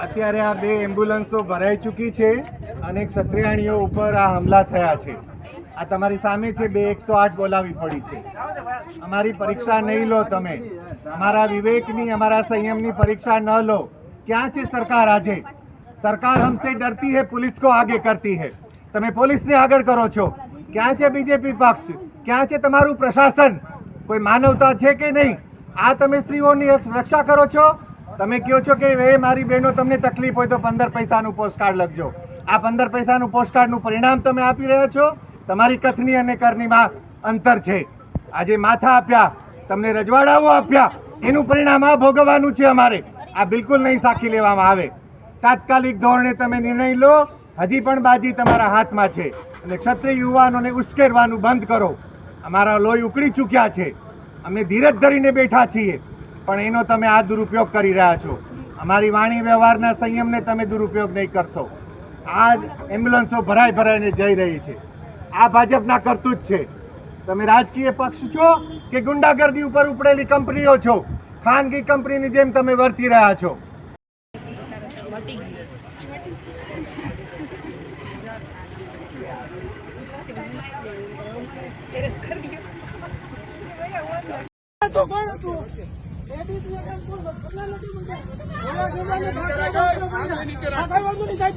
અત્યારે આ બે એમ્બ્યુલન્સો ભરાઈ ચૂકી છે અને ક્ષત્રિયાણીઓ ઉપર આ હમલા થયા છે. આ તમારી સામે છે બે એકસો આઠ બોલાવી પડી છે. અમારી પરીક્ષા નહીં લો તમે. અમારા વિવેકની, અમારા સંયમની પરીક્ષા ન લો. ક્યાં છે સરકાર આજે? સરકાર હમસે ડરતી હે, પોલીસ કો આગે કરતી હે. તમે પોલીસને આગળ કરો છો. ક્યાં છે બીજેપી પક્ષ? ક્યાં છે તમારું પ્રશાસન? કોઈ માનવતા છે કે નહીં? આ તમે સ્ત્રીઓની રક્ષા કરો છો? તમે કહો છો કે, એ મારી બહેનો, તમને તકલીફ હોય તો પંદર પૈસાનું પોસ્ટકાર્ડ લખજો. આ પંદર પૈસાનું પોસ્ટકાર્ડનું પરિણામ તમે આપી રહ્યા છો? તમારી કથની અને કરનીમાં અંતર છે. આજે માથા આપ્યા, તમને રજવાડાઓ આપ્યા. એનું પરિણામ આ ભોગવવાનું છે અમારે. આ બિલકુલ નહીં સાખી લેવામાં આવે. તાત્કાલિક ધોરણે તમે નિર્ણય લો. હજી પણ બાજી તમારા હાથમાં છે. અને ક્ષત્રિય યુવાનોને ઉશ્કેરવાનું બંધ કરો. અમારા લોહી ઉકળી ચૂક્યા છે. અમે ધીરજ ધરીને બેઠા છીએ. પણ એનો તમે આ દુરુપયોગ કરી રહ્યા છો. અમારી વાણી વ્યવહારના સંયમને તમે દુરુપયોગ નહીં કરશો. આ એમ્બ્યુલન્સો ભરાઈ ભરાઈને જઈ રહી છે. આ ભાજપના કરતું જ છે. તમે રાજકીય પક્ષ છો કે ગુંડાગર્દી ઉપર ઉપડેલી કંપનીઓ છો? ખાનગી કંપનીની જેમ તમે વર્તી રહ્યા છો. તો કોણ હતું? లేడీస్ વાંધો નહીં કરી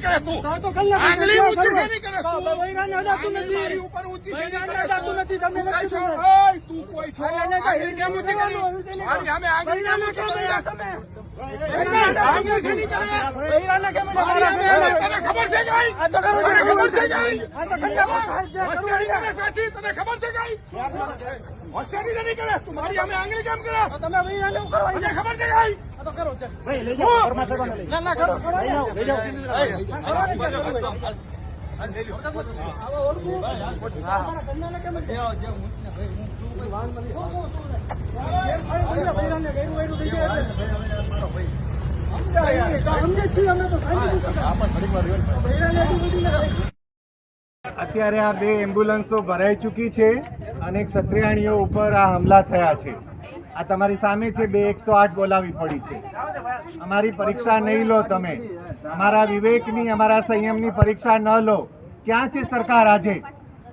કરે તું? કરી કરે કરે મારી સામે આંગળી કેમ ઊંચી તમે આંગળી શેની ખબર છે કાંઈ? આ તો સાહેબ? ના ના કરો લઈ જાઓ અત્યારે આ બે એમ્બ્યુલન્સો ભરાઈ ચૂકી છે અને ક્ષત્રિયાણીઓ ઉપર આ હમલા થયા છે આ તમારી સામે છે બે એકસો આઠ બોલાવી પડી છે. અમારી પરીક્ષા નહીં લો તમે. અમારા વિવેકની, અમારા સંયમની પરીક્ષા ન લો. ક્યાં છે સરકાર આજે?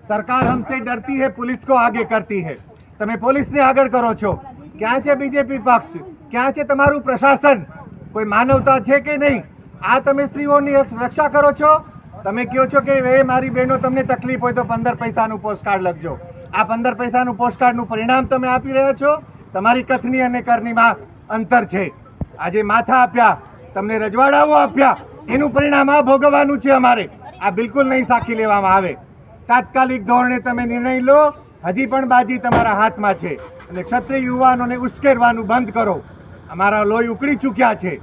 સરકાર હમસે ડરતી હે, પોલીસ કો આગે કરતી હે. તમે પોલીસને આગળ કરો છો. ક્યાં છે બીજેપી પક્ષ? ક્યાં છે તમારું પ્રશાસન? કોઈ માનવતા છે કે નહીં? આ તમે સ્ત્રીઓની રક્ષા કરો છો? તમે કહો છો કે, એ મારી બહેનો, તમને તકલીફ હોય તો પંદર પૈસાનું પોસ્ટકાર્ડ લખજો. આ પંદર પૈસાનું પોસ્ટકાર્ડનું પરિણામ તમે આપી રહ્યા છો? તમારી કથની અને કરનીમાં અંતર છે. આજે માથા આપ્યા, તમને રજવાડાઓ આપ્યા, એનું પરિણામ આ ભોગવવાનું છે અમારે. આ બિલકુલ નહીં સાખી લેવામાં આવે. તાત્કાલિક ધોરણે તમે નિર્ણય લો, હજી પણ બાજી તમારા હાથમાં છે. અને ક્ષત્રિય યુવાનોને ઉશ્કેરવાનું બંધ કરો. અમારા લોહી ઉકળી ચૂક્યા છે.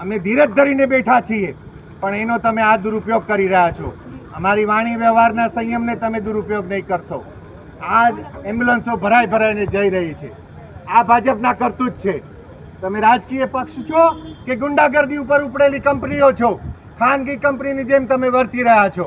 અમે ધીરજ ધરીને બેઠા છીએ. પણ એનો તમે આ દુરુપયોગ કરી રહ્યા છો. અમારી વાણી વ્યવહારના સંયમને તમે દુરુપયોગ નહીં કરશો. આ એમ્બ્યુલન્સો ભરાઈ ભરાઈને જઈ રહી છે. આ ભાજપના કરતું જ છે. તમે રાજકીય પક્ષ છો કે ગુંડાગર્દી ઉપર ઉપડેલી કંપનીઓ છો? ખાનગી કંપનીની જેમ તમે વર્તી રહ્યા છો.